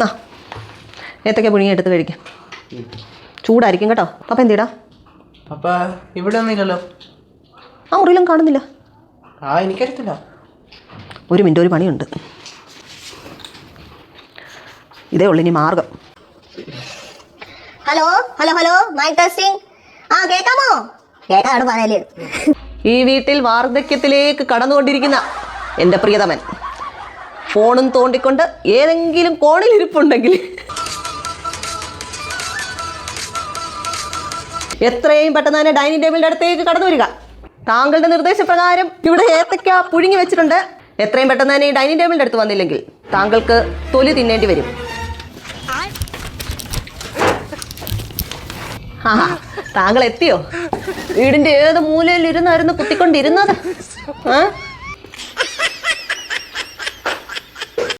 നാ ഏത്തക്ക പുഴുങ്ങി എടുത്ത് കഴിക്കാം. ചൂടായിരിക്കും കേട്ടോ. അപ്പം എന്തിടാ? പപ്പ ഇവിടെ ഒന്നുമില്ലല്ലോ. ആ മുറിയിലും കാണുന്നില്ല. ആ എനിക്കറിയത്തില്ല. ഒരു മിനിറ്റ് ഒരു പണിയുണ്ട്. ഇതേ ഉള്ളു ഇനി മാർഗം. Hello hello hello mic testing ആ കേക്കാമോ? കേക്കാണ് പറയൽ ഈ വീട്ടിൽ വാർദ്ധക്യത്തിലേക്ക് കടന്നുകൊണ്ടിരിക്കുന്ന എന്റെ പ്രിയതമൻ. ഫോണും തോണ്ടിക്കൊണ്ട് ഏതെങ്കിലും കോണിൽ ഇരിപ്പുണ്ടെങ്കിൽ എത്രയും പെട്ടെന്ന് തന്നെ ഡൈനിങ് ടേബിളിന്റെ അടുത്തേക്ക് കടന്നു വരിക. താങ്കളുടെ നിർദ്ദേശപ്രകാരം ഇവിടെ ഏത്തക്ക പുഴുങ്ങി വെച്ചിട്ടുണ്ട്. എത്രയും പെട്ടെന്ന് തന്നെ ഡൈനിങ് ടേബിളിന്റെ അടുത്ത് വന്നില്ലെങ്കിൽ താങ്കൾക്ക് തൊലി തിന്നേണ്ടി വരും. താങ്കൾ എത്തിയോ? വീടിന്റെ ഏത് മൂലയിൽ ഇരുന്നായിരുന്നു കുത്തിക്കൊണ്ടിരുന്നത്? ആ